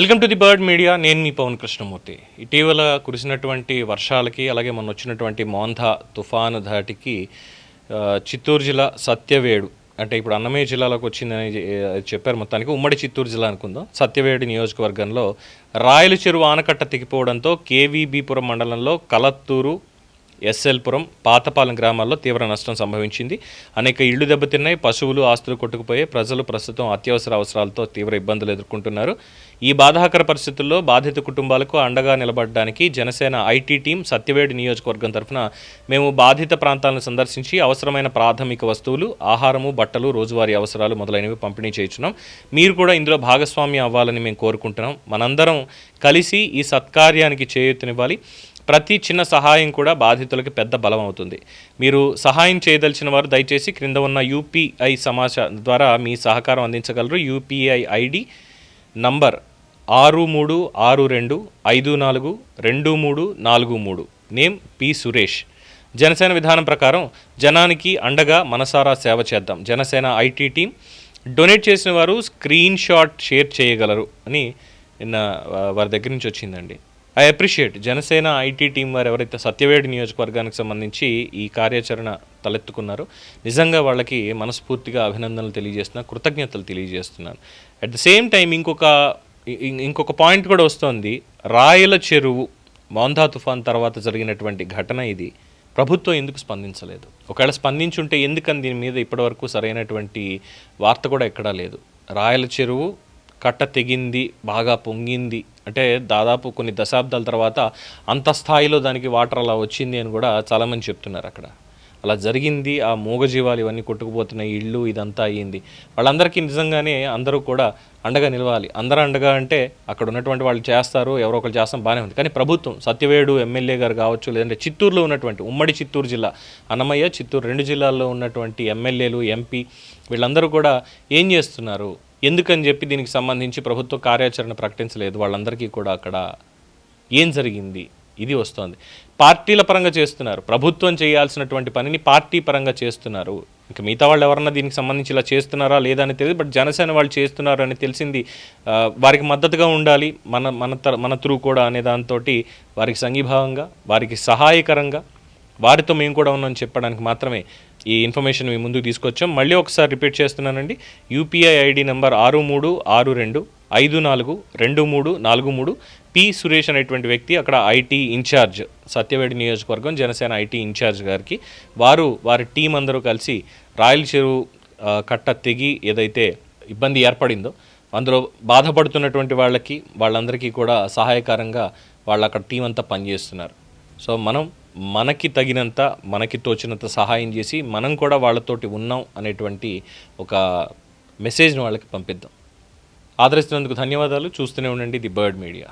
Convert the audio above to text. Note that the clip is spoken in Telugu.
Welcome to the bird media. నేను మీ పవన్ కృష్ణమూర్తి. ఇటీవల కురిసినటువంటి వర్షాలకి అలాగే మొన్న వచ్చినటువంటి మోంధా తుఫాను ధాటికి చిత్తూరు జిల్లా సత్యవేడు అంటే ఇప్పుడు అన్నమయ్య జిల్లాలోకి వచ్చిందని చెప్పారు మొత్తానికి. ఉమ్మడి చిత్తూరు జిల్లా అనుకుందాం. సత్యవేడు నియోజకవర్గంలో రాయల చెరువు ఆనకట్ట తెగిపోవడంతో కేవీబీపురం మండలంలో కలత్తూరు ఎస్ఎల్పురం పాతపాలెం గ్రామాల్లో తీవ్ర నష్టం సంభవించింది. అనేక ఇళ్ళు దెబ్బతిన్నాయి. పశువులు ఆస్తులు కొట్టుకుపోయి ప్రజలు ప్రస్తుతం అత్యవసర అవసరాలతో తీవ్ర ఇబ్బందులు ఎదుర్కొంటున్నారు. ఈ బాధాకర పరిస్థితుల్లో బాధిత కుటుంబాలకు అండగా నిలబడడానికి జనసేన ఐటీ టీం సత్యవేడు నియోజకవర్గం తరఫున మేము బాధిత ప్రాంతాలను సందర్శించి అవసరమైన ప్రాథమిక వస్తువులు ఆహారము బట్టలు రోజువారీ అవసరాలు మొదలైనవి పంపిణీ చేయించున్నాం. మీరు కూడా ఇందులో భాగస్వామ్యం అవ్వాలని మేము కోరుకుంటున్నాం. మనందరం కలిసి ఈ సత్కార్యానికి చేయూతనివ్వాలి. ప్రతి చిన్న సహాయం కూడా బాధితులకి పెద్ద బలం అవుతుంది. మీరు సహాయం చేయదలిచిన వారు దయచేసి క్రింద ఉన్న యూపీఐ సమాచారం ద్వారా మీ సహకారం అందించగలరు. యూపీఐ ఐడి నంబర్ ఆరు మూడు ఆరు రెండు ఐదు నాలుగు రెండు మూడు నాలుగు మూడు. Name P Suresh. జనసేన విధానం ప్రకారం జనానికి అండగా మనసారా సేవ చేద్దాం. జనసేన ఐటీ టీం డొనేట్ చేసిన వారు స్క్రీన్ షాట్ షేర్ చేయగలరు అని నిన్న వారి దగ్గర నుంచి వచ్చిందండి. I appreciate Janasena IT team వారు ఎవరైతే సత్యవేడి నియోజకవర్గానికి సంబంధించి ఈ కార్యాచరణ తలెత్తుకున్నారో నిజంగా వాళ్ళకి మనస్ఫూర్తిగా అభినందనలు తెలియజేస్తున్నా కృతజ్ఞతలు తెలియజేస్తున్నాను. అట్ ద సేమ్ టైం ఇంకొక ఇంకొక పాయింట్ కూడా వస్తోంది. రాయల చెరువు మౌంధా తుఫాన్ తర్వాత జరిగినటువంటి ఘటన ఇది. ప్రభుత్వం ఎందుకు స్పందించలేదు? ఒకవేళ స్పందించుంటే ఎందుకని దీని మీద ఇప్పటివరకు సరైనటువంటి వార్త కూడా ఎక్కడా లేదు. రాయల చెరువు కట్ట తెగింది బాగా పొంగింది అంటే దాదాపు కొన్ని దశాబ్దాల తర్వాత అంత స్థాయిలో దానికి వాటర్ అలా వచ్చింది అని కూడా చాలామంది చెప్తున్నారు అక్కడ. అలా జరిగింది ఆ మూగజీవాలు ఇవన్నీ కొట్టుకుపోతున్నాయి ఇళ్ళు ఇదంతా అయ్యింది. వాళ్ళందరికీ నిజంగానే అందరూ కూడా అండగా నిలవాలి. అందరూ అండగా అంటే అక్కడ ఉన్నటువంటి వాళ్ళు చేస్తారు ఎవరో ఒకరు చేస్తాం బాగానే ఉంది. కానీ ప్రభుత్వం సత్యవేడు ఎమ్మెల్యే గారు కావచ్చు లేదంటే చిత్తూరులో ఉన్నటువంటి ఉమ్మడి చిత్తూరు జిల్లా అన్నమయ్య చిత్తూరు రెండు జిల్లాల్లో ఉన్నటువంటి ఎమ్మెల్యేలు ఎంపీ వీళ్ళందరూ కూడా ఏం చేస్తున్నారు? ఎందుకని చెప్పి దీనికి సంబంధించి ప్రభుత్వ కార్యాచరణ ప్రకటించలేదు. వాళ్ళందరికీ కూడా అక్కడ ఏం జరిగింది? ఇది వస్తోంది. పార్టీల పరంగా చేస్తున్నారు. ప్రభుత్వం చేయాల్సినటువంటి పనిని పార్టీ పరంగా చేస్తున్నారు. ఇంకా మిగతా వాళ్ళు ఎవరన్నా దీనికి సంబంధించి ఇలా చేస్తున్నారా లేదా అని తెలియదు. బట్ జనసేన వాళ్ళు చేస్తున్నారు అని తెలిసింది. వారికి మద్దతుగా ఉండాలి. మన మన మన త్రూ కూడా అనే దాంతో వారికి సంఘీభావంగా వారికి సహాయకరంగా వారితో మేము కూడా ఉన్నాం చెప్పడానికి మాత్రమే ఈ ఇన్ఫర్మేషన్ మీ ముందుకు తీసుకొచ్చాం. మళ్ళీ ఒకసారి రిపీట్ చేస్తున్నానండి. యూపీఐ ఐడి నెంబర్ ఆరు మూడు ఆరు రెండు ఐదు నాలుగు రెండు మూడు నాలుగు మూడు. పి సురేష్ అనేటువంటి వ్యక్తి అక్కడ ఐటీ ఇన్ఛార్జ్ సత్యవేడి నియోజకవర్గం జనసేన ఐటీ ఇన్ఛార్జ్ గారికి. వారు వారి టీం అందరూ కలిసి రాయల చెరువు కట్ట తెగి ఏదైతే ఇబ్బంది ఏర్పడిందో అందులో బాధపడుతున్నటువంటి వాళ్ళకి వాళ్ళందరికీ కూడా సహాయకరంగా వాళ్ళు అక్కడ టీం అంతా పనిచేస్తున్నారు. సో మనం మనకి తగినంత మనకి తోచినంత సహాయం చేసి మనం కూడా వాళ్ళతోటి ఉన్నాం అనేటువంటి ఒక మెసేజ్ని వాళ్ళకి పంపిద్దాం. ఆదరిస్తున్నందుకు ధన్యవాదాలు. చూస్తూనే ఉండండి ది బర్డ్ మీడియా.